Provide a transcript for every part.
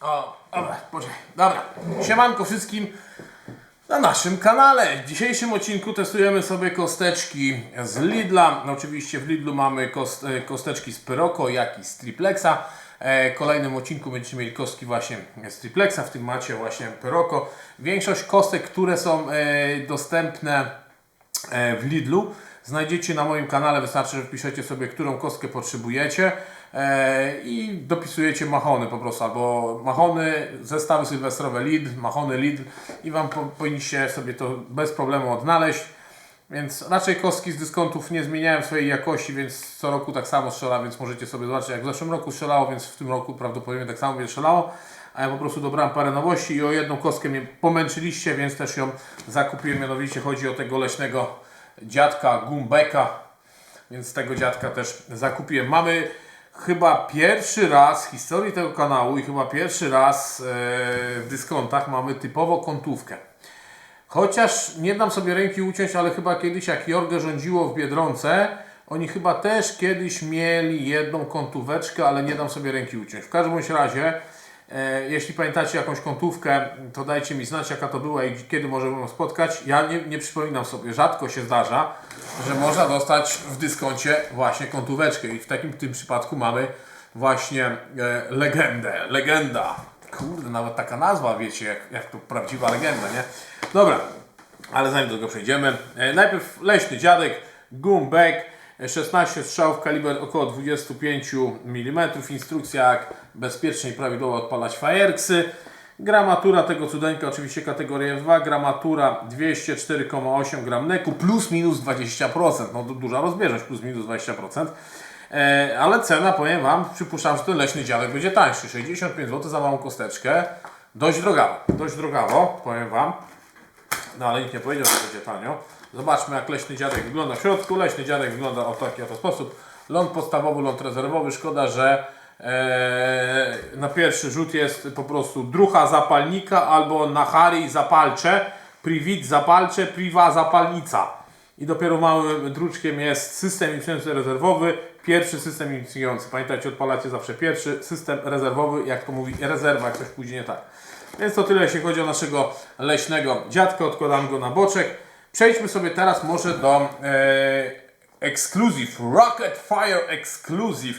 O, dobra, poczekaj. Dobra, siemanko wszystkim na naszym kanale. W dzisiejszym odcinku testujemy sobie kosteczki z Lidla. No, oczywiście w Lidlu mamy kost, e, kosteczki z Pyroco, jak i z Triplexa. E, W kolejnym odcinku będziecie mieli kostki właśnie z Triplexa, w tym macie właśnie Pyroco. Większość kostek, które są e, dostępne w Lidlu. Znajdziecie na moim kanale, wystarczy, że wpiszecie sobie, którą kostkę potrzebujecie i dopisujecie machony po prostu, albo machony, zestawy sylwestrowe Lidl, machony Lidl i Wam po, powinniście sobie to bez problemu odnaleźć. Więc raczej kostki z dyskontów nie zmieniałem swojej jakości, więc co roku tak samo strzela, więc możecie sobie zobaczyć jak w zeszłym roku strzelało, więc w tym roku prawdopodobnie tak samo będzie strzelało. A ja po prostu dobrałem parę nowości i o jedną kostkę mnie pomęczyliście, więc też ją zakupiłem. Mianowicie chodzi o tego leśnego dziadka Gumbeka, więc tego dziadka też zakupiłem. Mamy chyba pierwszy raz w historii tego kanału i chyba pierwszy raz e, w dyskontach mamy typowo kątówkę. Chociaż nie dam sobie ręki uciąć, ale chyba kiedyś jak Jorge rządziło w Biedronce, oni chyba też kiedyś mieli jedną kątóweczkę, ale nie dam sobie ręki uciąć. W każdym razie, jeśli pamiętacie jakąś kątówkę, to dajcie mi znać jaka to była i kiedy możemy ją spotkać. Ja nie, nie przypominam sobie, rzadko się zdarza, że można dostać w dyskoncie właśnie kątóweczkę i w takim tym przypadku mamy właśnie e, legendę, legenda. Kurde, nawet taka nazwa, wiecie, jak, jak to prawdziwa legenda, nie? Dobra, ale zanim do tego przejdziemy, e, najpierw leśny dziadek, Gumbek, e, 16 strzałów, kaliber około 25 mm, instrukcja jak bezpiecznie i prawidłowo odpalać fajerksy, gramatura tego cudeńka oczywiście kategoria F2, gramatura 204,8 gram neku plus minus 20%, no to duża rozbieżność plus minus 20%. E, ale cena, powiem Wam, przypuszczam, że ten leśny dziadek będzie tańszy. 65 zł za małą kosteczkę. Dość drogawo, dość drogawo, powiem Wam. No ale nikt nie powiedział, że będzie tanio. Zobaczmy jak leśny dziadek wygląda w środku. Leśny dziadek wygląda w taki oto sposób. Ląd podstawowy, ląd rezerwowy. Szkoda, że e, na pierwszy rzut jest po prostu drucha zapalnika albo nachari zapalcze, privit zapalcze, priva zapalnica. I dopiero małym druczkiem jest system inicjujący rezerwowy, pierwszy system inicjujący. Pamiętajcie, odpalacie zawsze pierwszy system rezerwowy, jak to mówi rezerwa, jak coś pójdzie nie tak. Więc to tyle, jeśli chodzi o naszego leśnego dziadka. Odkładam go na boczek. Przejdźmy sobie teraz może do e, Exclusive, Rocket Fire Exclusive.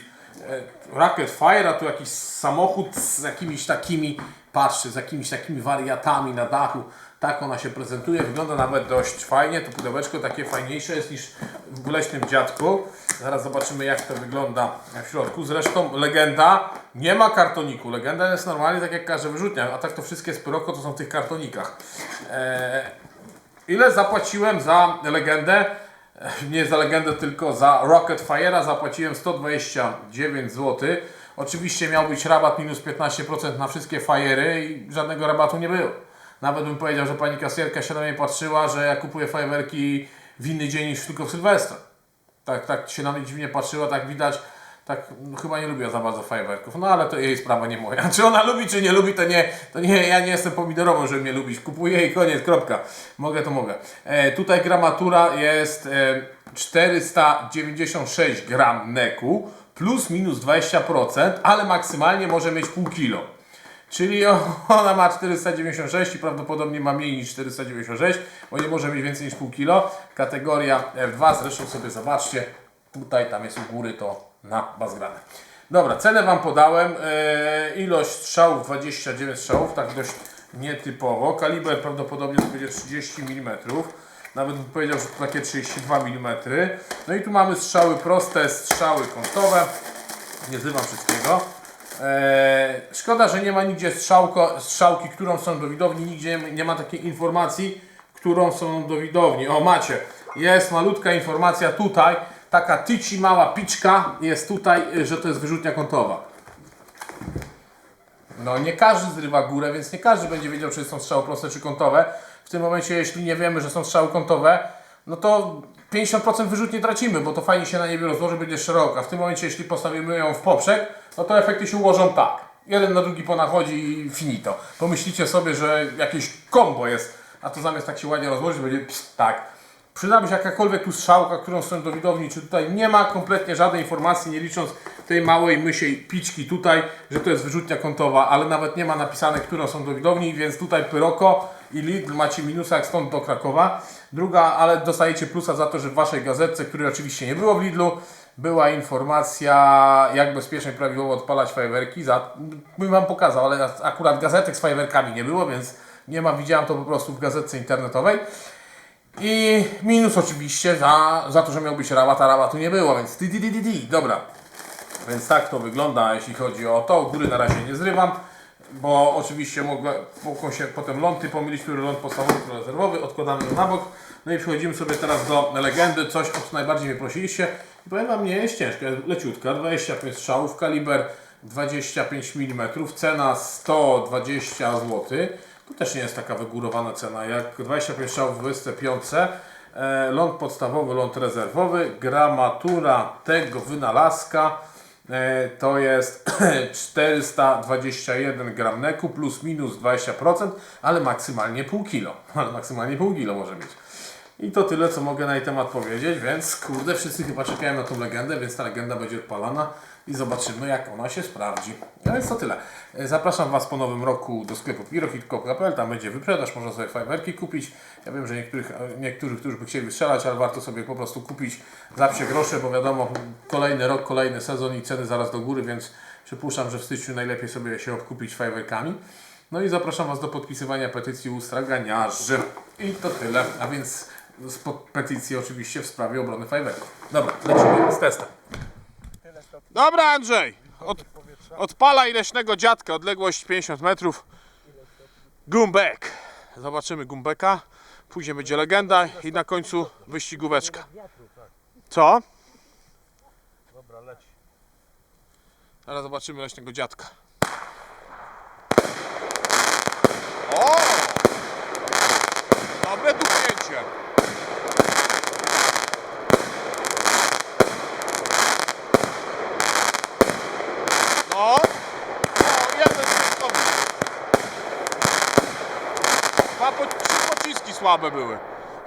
E, Rocket Fire, a tu jakiś samochód z jakimiś takimi, patrzcie, z jakimiś takimi wariatami na dachu. Tak ona się prezentuje, wygląda nawet dość fajnie. To pudełeczko takie fajniejsze jest niż w leśnym dziadku. Zaraz zobaczymy jak to wygląda w środku. Zresztą legenda nie ma kartoniku. Legenda jest normalnie tak jak każda wyrzutnia, a tak to wszystkie z to są w tych kartonikach. Eee, ile zapłaciłem za legendę? Nie za legendę, tylko za Rocket Fire'a zapłaciłem 129 zł. Oczywiście miał być rabat minus 15% na wszystkie fajery i żadnego rabatu nie było. Nawet bym powiedział, że pani kasjerka się na mnie patrzyła, że ja kupuję fajerwerki w inny dzień niż tylko w Sylwestra. Tak, tak się na mnie dziwnie patrzyła, tak widać, tak no, chyba nie lubiła za bardzo fajerwerków. No ale to jej sprawa, nie moja. Czy ona lubi, czy nie lubi, to nie, to nie ja nie jestem pomidorową, żeby mnie lubić. Kupuję i koniec, kropka. Mogę, to mogę. E, tutaj gramatura jest e, 496 gram neku, plus minus 20%, ale maksymalnie może mieć pół kilo. Czyli ona ma 496 i prawdopodobnie ma mniej niż 496, bo nie może mieć więcej niż pół kilo. Kategoria F2, zresztą sobie zobaczcie, tutaj tam jest u góry to na bazgrane. Dobra, cenę Wam podałem. E, ilość strzałów 29 strzałów, tak dość nietypowo. Kaliber prawdopodobnie to będzie 30 mm. Nawet bym powiedział, że to takie 32 mm. No i tu mamy strzały proste, strzały kątowe. Nie zrywam wszystkiego. Eee, szkoda, że nie ma nigdzie strzałko, strzałki, którą są do widowni, nigdzie nie ma takiej informacji, którą są do widowni. O, macie, jest malutka informacja tutaj, taka tyci mała piczka jest tutaj, y, że to jest wyrzutnia kątowa. No nie każdy zrywa górę, więc nie każdy będzie wiedział, czy są strzały proste czy kątowe. W tym momencie, jeśli nie wiemy, że są strzały kątowe, no to 50% wyrzutnie tracimy, bo to fajnie się na niebie rozłoży, będzie szeroka. W tym momencie, jeśli postawimy ją w poprzek, no to efekty się ułożą tak. Jeden na drugi ponachodzi i finito. Pomyślicie sobie, że jakieś kombo jest, a to zamiast tak się ładnie rozłożyć, będzie pst, tak. Przydałaby się jakakolwiek tu strzałka, którą są do widowni, czy tutaj nie ma kompletnie żadnej informacji, nie licząc tej małej mysiej piczki tutaj, że to jest wyrzutnia kątowa, ale nawet nie ma napisane, którą są do widowni, więc tutaj Pyroko i Lidl macie minusa jak stąd do Krakowa. Druga, ale dostajecie plusa za to, że w waszej gazetce, której oczywiście nie było w Lidlu, była informacja, jak bezpiecznie prawidłowo odpalać fajerwerki. Za, bym wam pokazał, ale akurat gazetek z fajerwerkami nie było, więc nie ma, widziałem to po prostu w gazetce internetowej. I minus oczywiście za, za to, że miał być rabat, a rabatu nie było, więc di, di, di, di, di. dobra. Więc tak to wygląda, jeśli chodzi o to. Góry na razie nie zrywam, bo oczywiście mogę, mogą się potem ląty pomylić, który ląd podstawowy, który rezerwowy. Odkładamy go na bok. No i przechodzimy sobie teraz do legendy, coś o co najbardziej mnie prosiliście. I powiem Wam, nie jest ciężka, jest leciutka, 25 strzałów, kaliber 25 mm, cena 120 zł. To też nie jest taka wygórowana cena, jak 25 strzałów w 25. E, ląd podstawowy, ląd rezerwowy, gramatura tego wynalazka e, to jest 421 gram neku plus minus 20%, ale maksymalnie pół kilo. Ale maksymalnie pół kilo może mieć. I to tyle, co mogę na jej temat powiedzieć, więc kurde, wszyscy chyba czekają na tą legendę, więc ta legenda będzie odpalana i zobaczymy, jak ona się sprawdzi. No więc to tyle. E, Zapraszam Was po nowym roku do sklepu pirohit.pl, tam będzie wyprzedaż, można sobie fajwerki kupić. Ja wiem, że niektórych, e, niektórych, którzy by chcieli wystrzelać, ale warto sobie po prostu kupić za psie grosze, bo wiadomo, kolejny rok, kolejny sezon i ceny zaraz do góry, więc przypuszczam, że w styczniu najlepiej sobie się obkupić fajwerkami. No i zapraszam Was do podpisywania petycji u straganiarzy. I to tyle. A więc z petycji oczywiście w sprawie obrony fajwerków. Dobra, lecimy z testem. Dobra Andrzej, Od, odpalaj leśnego dziadka, odległość 50 metrów. Gumbek. Zobaczymy Gumbeka. Później będzie legenda i na końcu wyścigóweczka. Co? Dobra, leci. Teraz zobaczymy leśnego dziadka. O! Dobre dupnięcie. No. O, jeden skutkowy. Dwa po, trzy pociski słabe były.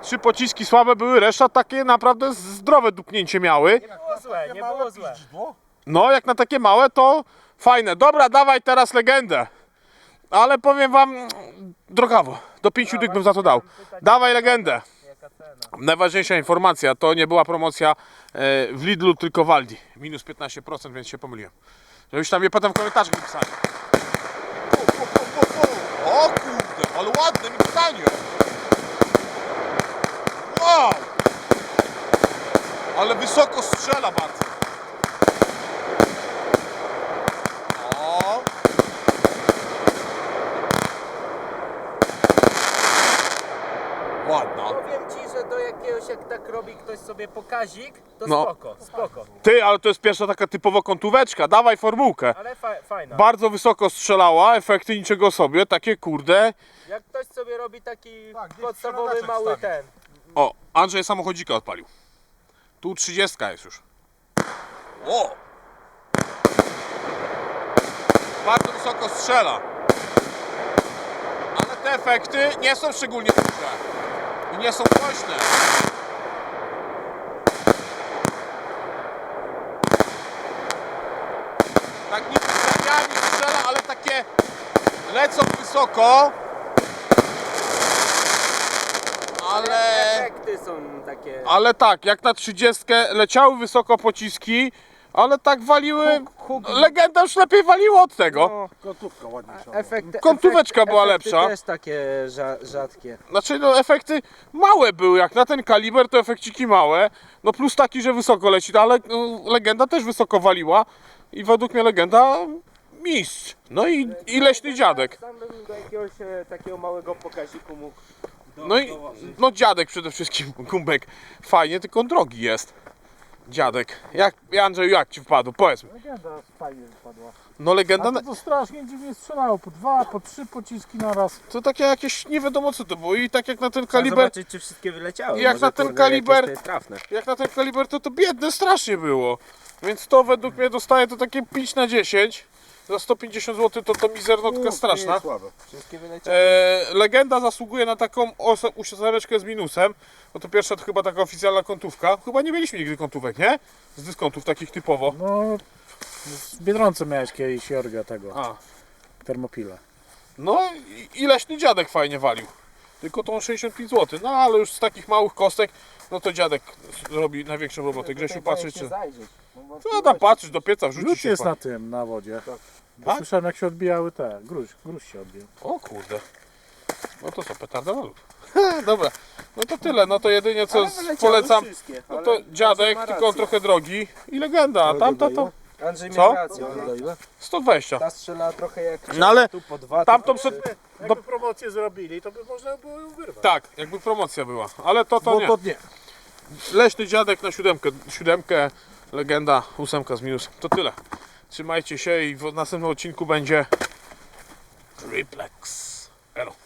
Trzy pociski słabe były, reszta takie naprawdę zdrowe dupnięcie miały. Nie było złe, nie było złe. No, jak na takie małe, to fajne. Dobra, dawaj teraz legendę. Ale powiem wam, drogawo, do pięciu dych bym za to dał. Dawaj legendę. Najważniejsza informacja, to nie była promocja e, w Lidlu, tylko w Aldi. Minus 15%, więc się pomyliłem. Żebyś tam je potem w komentarzach napisali. O, o, o, o. o kurde, ale ładne mi pytanie. Wow! Ale wysoko strzela bardzo. O! Ładna. Powiem ci, że do jakiegoś jak tak robi ktoś sobie pokazik, to No. spoko, spoko. Ty, ale to jest pierwsza taka typowo kątóweczka. Dawaj formułkę. Ale fa fajna. Bardzo wysoko strzelała, efekty niczego sobie, takie kurde. Jak ktoś sobie robi taki Tak, gdzieś podstawowy środeczek mały stawi. ten. O, Andrzej samochodzika odpalił. Tu 30 jest już. O! Bardzo wysoko strzela. Ale te efekty nie są szczególnie duże. I nie są głośne. Strzela, ale takie lecą wysoko. Ale... Efekty są takie. Ale tak, jak na 30 leciały wysoko pociski, ale tak waliły. Legenda już lepiej waliła od tego. No, ładniejsza. efekty, Kątóweczka efekty, była efekty lepsza. też takie rza rzadkie. Znaczy, no efekty małe były, jak na ten kaliber to efekciki małe. No plus taki, że wysoko leci, no, ale no, legenda też wysoko waliła. I według mnie legenda mistrz. No i, i leśny dziadek. Sam bym do jakiegoś e, takiego małego pokaziku mógł do, No i dołożyć. no dziadek przede wszystkim, gumbek. Fajnie, tylko on drogi jest. Dziadek. Jak, Andrzeju, jak ci wpadł? Powiedz mi. Legenda fajnie wypadła. No legenda. A to, to strasznie dziwnie strzelało. Po dwa, po trzy pociski na raz. To takie jakieś nie wiadomo co to było i tak jak na ten Trzeba kaliber, zobaczyć, czy wszystkie wyleciały. Jak Może, na ten kurde, jakieś kaliber- to jest trafne. jak na ten kaliber to to biedne strasznie było. Więc to według mnie dostaje to takie 5 na 10. za 150 zł to to mizernotka straszna. Wszystkie wyleciały. E, legenda zasługuje na taką ósemeczkę z minusem. No to pierwsza to chyba taka oficjalna kątówka. Chyba nie mieliśmy nigdy kątówek, nie? Z dyskontów takich typowo. No, w Biedronce miałeś kiedyś Jorga tego, A. termopila. No i- i leśny dziadek fajnie walił. Tylko to on 65 zł. No ale już z takich małych kostek, no to dziadek robi największą robotę. Grzesiu patrzysz czy... Zajrzeć. No tam patrzysz, do pieca wrzucisz Lód się. jest na tym, na wodzie. Bo Tak? Słyszałem jak się odbijały te, gruź, gruź się odbił. O kurde. No to co, petarda na lód. Dobra, no to tyle. No to jedynie co z- polecam, no to dziadek, tylko on trochę drogi i legenda. A tamta to Andrzej Co? miał rację. no. 120. Ta strzela trochę jak No ale tu po dwa. tamtą se... Jakby promocję zrobili, to by można było ją wyrwać. Tak, jakby promocja była. Ale to to Bo nie. to nie. Leśny dziadek na siódemkę, siódemkę, legenda, ósemka z minusem. To tyle. Trzymajcie się i w następnym odcinku będzie Triplex. Elo.